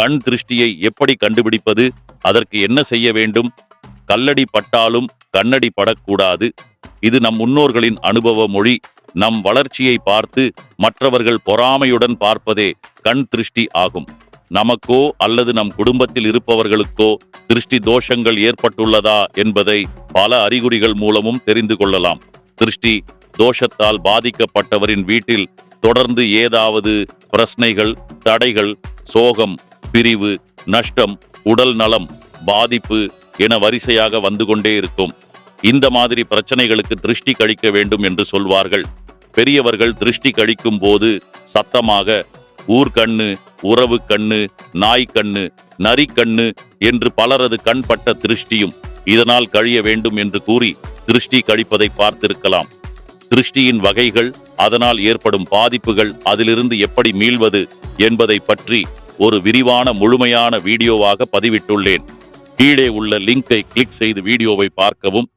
கண் திருஷ்டியை எப்படி கண்டுபிடிப்பது? அதற்கு என்ன செய்ய வேண்டும்? கல்லடி பட்டாலும் கண்ணடி படக்கூடாது. இது நம் முன்னோர்களின் அனுபவ மொழி. நம் வளர்ச்சியை பார்த்து மற்றவர்கள் பொறாமையுடன் பார்ப்பதே கண் திருஷ்டி ஆகும். நமக்கோ அல்லது நம் குடும்பத்தில் இருப்பவர்களுக்கோ திருஷ்டி தோஷங்கள் ஏற்பட்டுள்ளதா என்பதை பல அறிகுறிகள் மூலமும் தெரிந்து கொள்ளலாம். திருஷ்டி தோஷத்தால் பாதிக்கப்பட்டவரின் வீட்டில் தொடர்ந்து ஏதாவது பிரச்சனைகள் தடைகள் சோகம் பிரிவு நஷ்டம் உடல் நலம் பாதிப்பு என வரிசையாக வந்து கொண்டே இருக்கும். இந்த மாதிரி பிரச்சனைகளுக்கு திருஷ்டி கழிக்க வேண்டும் என்று சொல்வார்கள். பெரியவர்கள் திருஷ்டி கழிக்கும் போது சத்தமாக ஊர்கண்ணு உறவு கண்ணு நாய் கண்ணு நரி கண்ணு என்று பலரது கண்பட்ட திருஷ்டியும் இதனால் கழிய வேண்டும் என்று கூறி திருஷ்டி கழிப்பதை பார்த்திருக்கலாம். திருஷ்டியின் வகைகள் அதனால் ஏற்படும் பாதிப்புகள் அதிலிருந்து எப்படி மீள்வது என்பதை பற்றி ஒரு விரிவான முழுமையான வீடியோவாக பதிவிட்டுள்ளேன். கீழே உள்ள லிங்கை கிளிக் செய்து வீடியோவை பார்க்கவும்